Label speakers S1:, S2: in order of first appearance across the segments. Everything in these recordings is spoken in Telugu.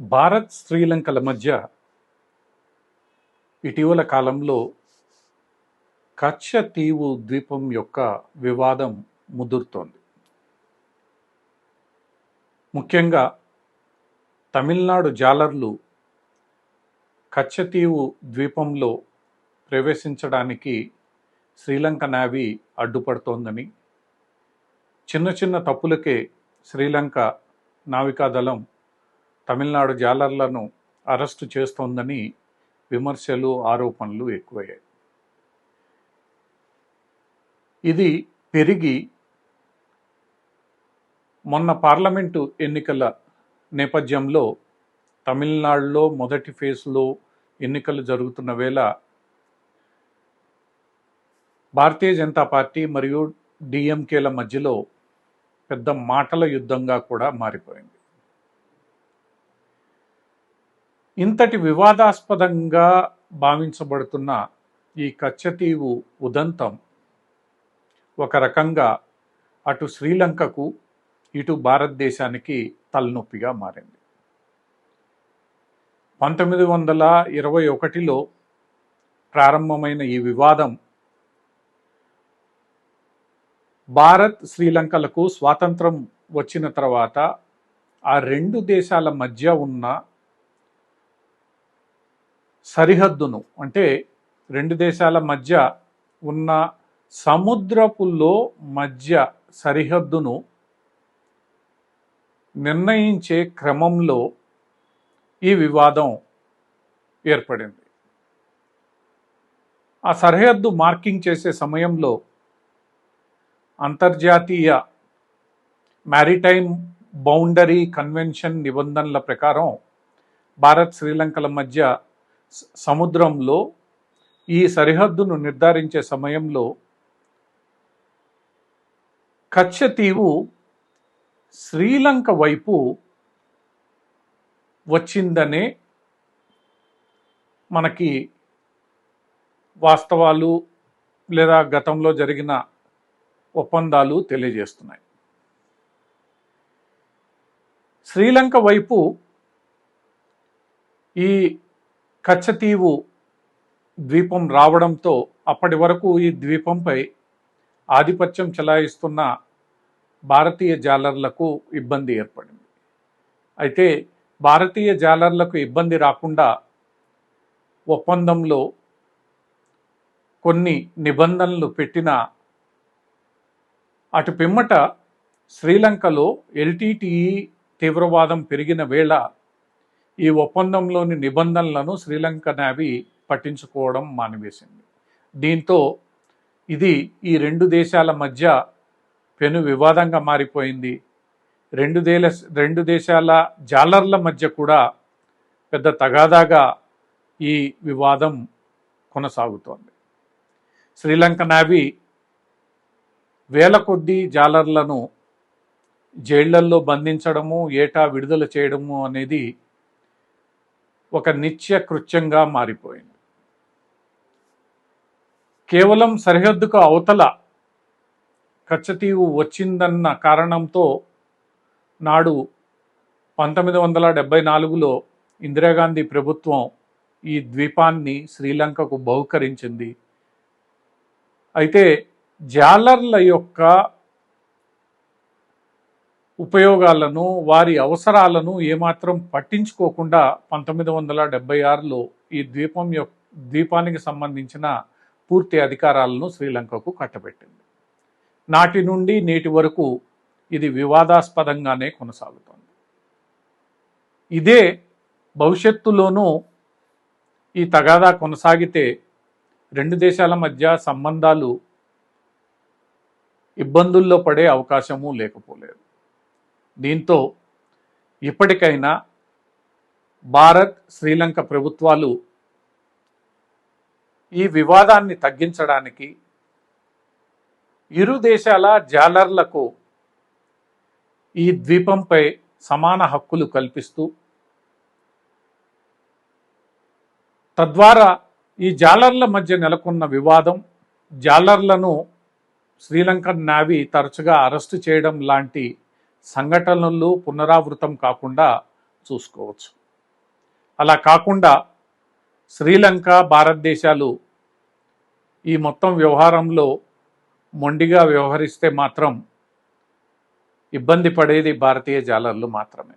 S1: భారత్ శ్రీలంకల మధ్య ఇటీవల కాలంలో కచ్చ తీవు ద్వీపం యొక్క వివాదం ముదురుతోంది. ముఖ్యంగా తమిళనాడు జాలర్లు కచ్చతీవు ద్వీపంలో ప్రవేశించడానికి శ్రీలంక నావీ అడ్డుపడుతోందని చిన్న చిన్న తప్పులకే శ్రీలంక నావికాదళం తమిళనాడు జాలర్లను అరెస్టు చేస్తోందని విమర్శలు ఆరోపణలు ఎక్కువయ్యాయి. ఇది పెరిగి మొన్న పార్లమెంటు ఎన్నికల నేపథ్యంలో తమిళనాడులో మొదటి ఫేజ్లో ఎన్నికలు జరుగుతున్న వేళ భారతీయ జనతా పార్టీ మరియు డిఎంకేల మధ్యలో పెద్ద మాటల యుద్ధంగా కూడా మారిపోయింది. ఇంతటి వివాదాస్పదంగా భావించబడుతున్న ఈ కచ్చతీవు ఉదంతం ఒక రకంగా అటు శ్రీలంకకు ఇటు భారతదేశానికి తలనొప్పిగా మారింది. పంతొమ్మిది వందల ఇరవై ఒకటిలో ప్రారంభమైన ఈ వివాదం భారత్ శ్రీలంకలకు స్వాతంత్రం వచ్చిన తర్వాత ఆ రెండు దేశాల మధ్య ఉన్న సరిహద్దును అంటే రెండు దేశాల మధ్య ఉన్న సముద్రపులో మధ్య సరిహద్దును నిర్ణయించే క్రమంలో ఈ వివాదం ఏర్పడింది. ఆ సరిహద్దు మార్కింగ్ చేసే సమయంలో అంతర్జాతీయ మ్యారిటైమ్ బౌండరీ కన్వెన్షన్ నిబంధనల ప్రకారం భారత్ శ్రీలంకల మధ్య సముద్రంలో ఈ సరిహద్దును నిర్ధారించే సమయంలో కచ్చతీవు శ్రీలంక వైపు వచ్చిందనే మనకి వాస్తవాలు లేదా గతంలో జరిగిన ఒప్పందాలు తెలియజేస్తున్నాయి. శ్రీలంక వైపు ఈ కచ్చతీవు ద్వీపం రావడంతో అప్పటి వరకు ఈ ద్వీపంపై ఆధిపత్యం చెలాయిస్తున్న భారతీయ జాలర్లకు ఇబ్బంది ఏర్పడింది. అయితే భారతీయ జాలర్లకు ఇబ్బంది రాకుండా ఒప్పందంలో కొన్ని నిబంధనలు పెట్టిన అటు పిమ్మట శ్రీలంకలో ఎల్టీటీఈ తీవ్రవాదం పెరిగిన వేళ ఈ ఒప్పందంలోని నిబంధనలను శ్రీలంక నేవీ పట్టించుకోవడం మానివేసింది. దీంతో ఇది ఈ రెండు దేశాల మధ్య పెను వివాదంగా మారిపోయింది. రెండు దేల రెండు దేశాల జాలర్ల మధ్య కూడా పెద్ద తగాదాగా ఈ వివాదం కొనసాగుతోంది. శ్రీలంక నావీ వేల కొద్దీ జాలర్లను జైళ్ళల్లో బంధించడము ఏటా విడుదల చేయడము అనేది ఒక నిత్య కృత్యంగా మారిపోయింది. కేవలం సరిహద్దుకు అవతల కచ్చతీవు వచ్చిందన్న కారణంతో నాడు పంతొమ్మిది వందల డెబ్బై నాలుగులో ఇందిరాగాంధీ ప్రభుత్వం ఈ ద్వీపాన్ని శ్రీలంకకు బహుకరించింది. అయితే జాలర్ల యొక్క ఉపయోగాలను వారి అవసరాలను ఏమాత్రం పట్టించుకోకుండా పంతొమ్మిది వందల డెబ్బై ఆరులో ఈ ద్వీపం యొక్క ద్వీపానికి సంబంధించిన పూర్తి అధికారాలను శ్రీలంకకు కట్టబెట్టింది. నాటి నుండి నేటి వరకు ఇది వివాదాస్పదంగానే కొనసాగుతోంది. ఇదే భవిష్యత్తులోనూ ఈ తగాదా కొనసాగితే రెండు దేశాల మధ్య సంబంధాలు ఇబ్బందుల్లో పడే అవకాశము లేకపోలేదు. దీంతో ఇప్పటికైనా భారత్ శ్రీలంక ప్రభుత్వాలు ఈ వివాదాన్ని తగ్గించడానికి ఇరు దేశాల జాలర్లకు ఈ ద్వీపంపై సమాన హక్కులు కల్పిస్తూ తద్వారా ఈ జాలర్ల మధ్య నెలకొన్న వివాదం జాలర్లను శ్రీలంకన్ నావీ తరచుగా అరెస్టు చేయడం లాంటి సంఘటనలు పునరావృతం కాకుండా చూసుకోవచ్చు. అలా కాకుండా శ్రీలంక భారతదేశాలు ఈ మొత్తం వ్యవహారంలో మొండిగా వ్యవహరిస్తే మాత్రం ఇబ్బంది పడేది భారతీయ జాలర్లు మాత్రమే.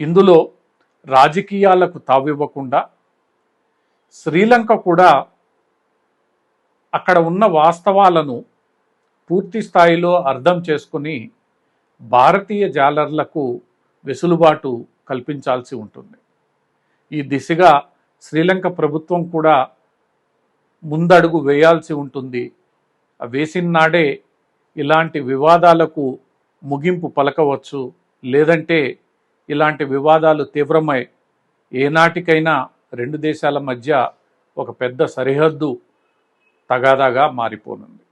S1: ఇందులో రాజకీయాలకు తావివ్వకుండా శ్రీలంక కూడా అక్కడ ఉన్న వాస్తవాలను పూర్తి స్థాయిలో అర్థం చేసుకుని భారతీయ జాలర్లకు వెసులుబాటు కల్పించాల్సి ఉంటుంది. ఈ దిశగా శ్రీలంక ప్రభుత్వం కూడా ముందడుగు వేయాల్సి ఉంటుంది. వేసిన నాడే ఇలాంటి వివాదాలకు ముగింపు పలకవచ్చు. లేదంటే ఇలాంటి వివాదాలు తీవ్రమై ఏనాటికైనా రెండు దేశాల మధ్య ఒక పెద్ద సరిహద్దు తగాదాగా మారిపోనుంది.